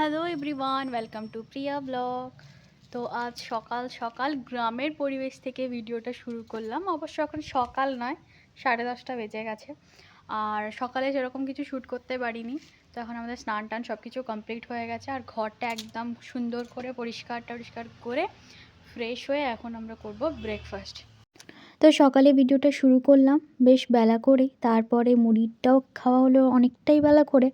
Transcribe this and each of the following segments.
Hello everyone welcome to Priya blog তো আজ সকাল সকাল গ্রামের পরিবেশ থেকে ভিডিওটা শুরু করলাম। অবশ্য এখন সকাল নয়, সাড়ে দশটা বেজে গেছে। আর সকালে সেরকম কিছু শ্যুট করতে পারিনি। তো এখন আমাদের স্নান টান সব কিছু কমপ্লিট হয়ে গেছে। আর ঘরটা একদম সুন্দর করে পরিষ্কার টরিষ্কার করে ফ্রেশ হয়ে এখন আমরা করব ব্রেকফাস্ট তো সকালে ভিডিওটা শুরু করলাম, বেশ বেলা করে। তারপরে মুড়িটাও খাওয়া হলো অনেকটাই বেলা করে।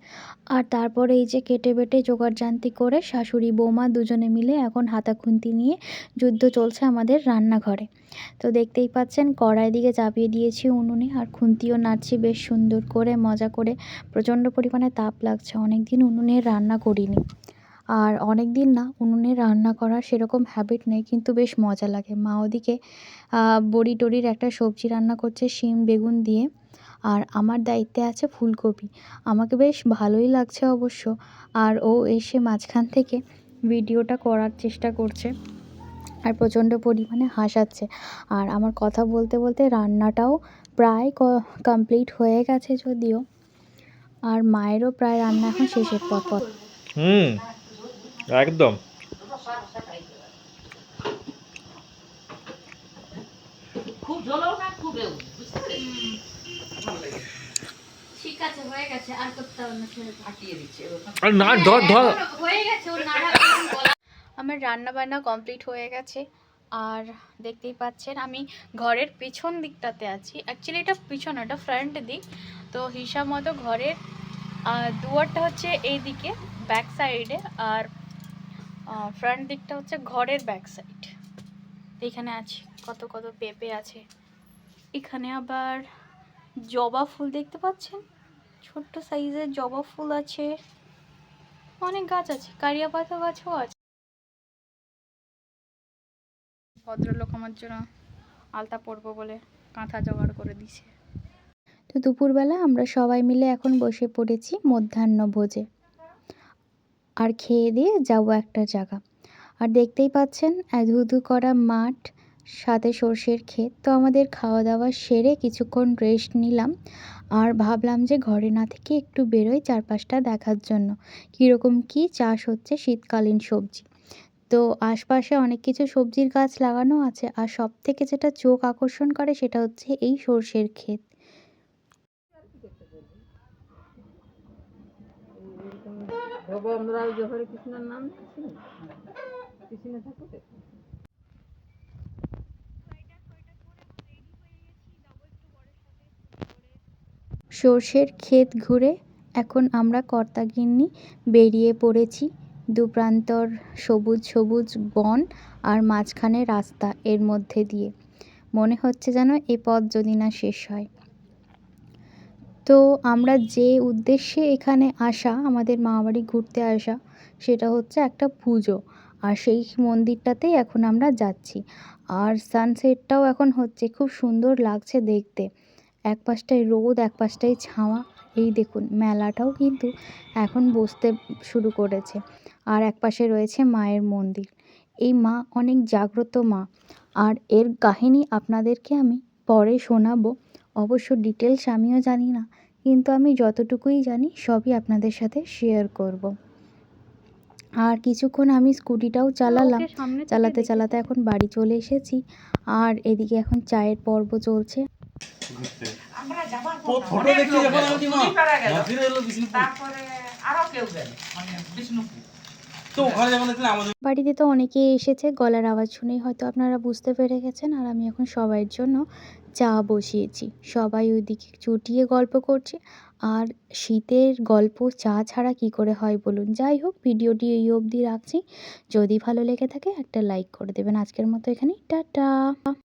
আর তারপরে এই যে কেটে বেটে জোগাড়জান্তি করে শাশুড়ি, বৌমা দুজনে মিলে এখন হাতা খুন্তি নিয়ে যুদ্ধ চলছে আমাদের রান্নাঘরে। তো দেখতেই পাচ্ছেন, কড়াই দিকে চাপিয়ে দিয়েছি উনুনে আর খুন্তিও নাড়ছি বেশ সুন্দর করে, মজা করে। প্রচণ্ড পরিমাণে তাপ লাগছে অনেক দিন উনুনে রান্না করিনি। আর অনেক দিন না উনুনে রান্না করার সেরকম হ্যাবিট নেই, কিন্তু বেশ মজা লাগে। মা ওদিকে বড়ি টড়ির একটা সবজি রান্না করছে শিম, বেগুন দিয়ে। আর আমার দায়িত্বে আছে ফুলকপি। আমাকে বেশ ভালোই লাগছে অবশ্য। আর ও এসে মাঝখান থেকে ভিডিওটা করার চেষ্টা করছে। আর প্রচণ্ড পরিমাণে হাসাচ্ছে। আর আমার কথা বলতে বলতে রান্নাটাও প্রায় কমপ্লিট হয়ে গেছে যদিও। আর মায়েরও প্রায় রান্না এখন শেষের পথ পথ। হুম। একদম। খুব না খুব এও বুঝতে পেরেছি? ঠিক আছে হয়ে গেছে আর করতে হবে না ছেড়ে ফাটিয়ে দিচ্ছে আর না ধর ধর। হয়ে গেছে ওর নাড়া আমার রান্না বান্না কমপ্লিট হয়ে গেছে আর দেখতেই পাচ্ছেন আমি ঘরের পিছন দিকটাতে আছি। অ্যাকচুয়ালি এটা পিছন এটা ফ্রন্ট দিক। তো হিসাব মতো ঘরের দুয়ারটা হচ্ছে এই দিকে ব্যাক সাইডে আর ফ্রন্ট দিকটা হচ্ছে ঘরের ব্যাক সাইড এখানে আছে, কত কত পেঁপে আছে। এখানে আবার জবা ফুল দেখতে পাচ্ছেন? ছোট্ট সাইজের জবা ফুল আছে। অনেক গাছ আছে কারিয়া পাতা গাছও আছে। ভদ্রলোক আমার জন্য আলতা পরবো বলে কাঁথা জোগাড় করে দিছে। তো দুপুরবেলা আমরা সবাই মিলে এখন বসে পড়েছি মধ্যাহ্ন ভোজে। আর খেয়ে দিয়ে যাব একটা জায়গা। আর দেখতেই পাচ্ছেন ধুধু করা মাঠ, সাথে সর্ষের ক্ষেত। তো আমাদের খাওয়া দাওয়া সেরে কিছুক্ষণ রেস্ট নিলাম। আর ভাবলাম যে ঘরে না থেকে একটু বেরোই চারপাশটা দেখার জন্য। কীরকম কী চাষ হচ্ছে শীতকালীন সবজি। তো আশপাশে অনেক কিছু সবজির গাছ লাগানো আছে। আর সব থেকে যেটা চোখ আকর্ষণ করে সেটা হচ্ছে এই সর্ষের ক্ষেত। ভগবানরাও যে হরে কৃষ্ণের নাম কৃষ্ণে সর্ষের ক্ষেত ঘুরে এখন আমরা কর্তাগিন্নি বেরিয়ে পড়েছি দুপ্রান্তর সবুজ সবুজ বন আর মাঝখানে রাস্তা এর মধ্যে দিয়ে। মনে হচ্ছে যেন এ পথ যদি না শেষ হয়। তো আমরা যে উদ্দেশ্যে এখানে আসা, আমাদের মামাবাড়ি ঘুরতে আসা, সেটা হচ্ছে একটা পুজো। আর সেই মন্দিরটাতেই এখন আমরা যাচ্ছি। আর সানসেটটাও এখন হচ্ছে, খুব সুন্দর লাগছে দেখতে। এক পাশটায় রোদ এক পাশটায় ছাওয়া। এই দেখুন, মেলাটাও কিন্তু এখন বসতে শুরু করেছে। আর এক পাশে রয়েছে মায়ের মন্দির। এই মা অনেক জাগ্রত মা। আর এর কাহিনী আপনাদেরকে আমি পরে শোনাবো। অবশ্য ডিটেলস আমিও জানি না কিন্তু আমি যতটুকুই জানি সবই আপনাদের সাথে শেয়ার করব। আর কিছুক্ষণ আমি স্কুটিটাও চালালাম। চালাতে চালাতে এখন বাড়ি চলে এসেছি। আর এদিকে এখন চায়ের পর্ব চলছে। আমরা যাবার পর ফটো দেখছি যখন আমি মা পাড়া এলো বিষ্ণুপুর তারপরে আরও কেউ গেল। মানে বিষ্ণুপুর। বাড়িতে তো অনেকেই এসেছে, গলার আওয়াজ শুনেই হয়তো আপনারা বুঝতে পেরে গেছেন আর আমি এখন সবাইয়ের জন্য চা বসিয়েছি। সবাই ওইদিকে চুটিয়ে গল্প করছে। আর শীতের গল্প চা ছাড়া কি করে হয় বলুন? যাই হোক, ভিডিওটি এই অবধি রাখছি। যদি ভালো লেগে থাকে একটা লাইক করে দেবেন। আজকের মতো এখানেই, টাটা।